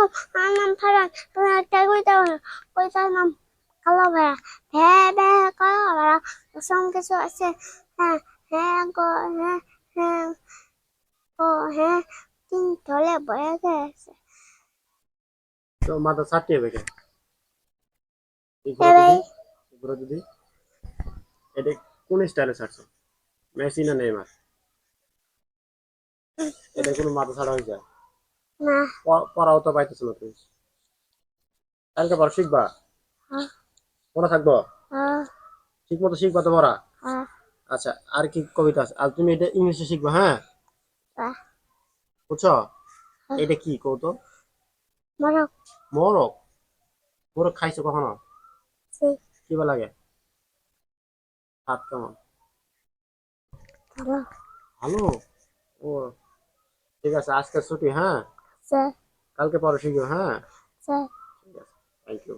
আলাইকুম আমার নাম ফারান তোমার একটা কইতা কইতার নাম কালো ভেড়া। ভ্যা ভ্যা কালো ভেড়া। সঙ্গে কিছু আছে? হ্যাঁ হ্যাঁ গো হ্যাঁ হ্যাঁ ও হ্যাঁ। তিন তলে বয়ে গেছে। তো মাথা ছাটিয়ে বেকে হ্যাঁ। এটা কোন স্টাইলে ছাড়ছো? মেসি না নেইমার? এটা কোনো মাথা ছাড়া হয়ে যায়। পড়াও তো পাইতেছো না তুমি। কালকে পড়া শিখবা? হ্যাঁ। পড়া থাকব? ঠিক মতো শিখবা তো পড়া? আচ্ছা আর কি কবিতা আছে? আর তুমি এটা ইংলিশে শিখবা হ্যাঁ? বুঝছ? এটা কি কৌতো মরক। মোরগ মোরগ খাইছো কখনো? কি বা লাগে? হাত কেমন? ভালো। ভালো? ও ঠিক আছে আজকে ছুটি হ্যাঁ? স্যার। কালকে পড়ো শিখো হ্যাঁ? স্যার। ঠিক আছে। Thank you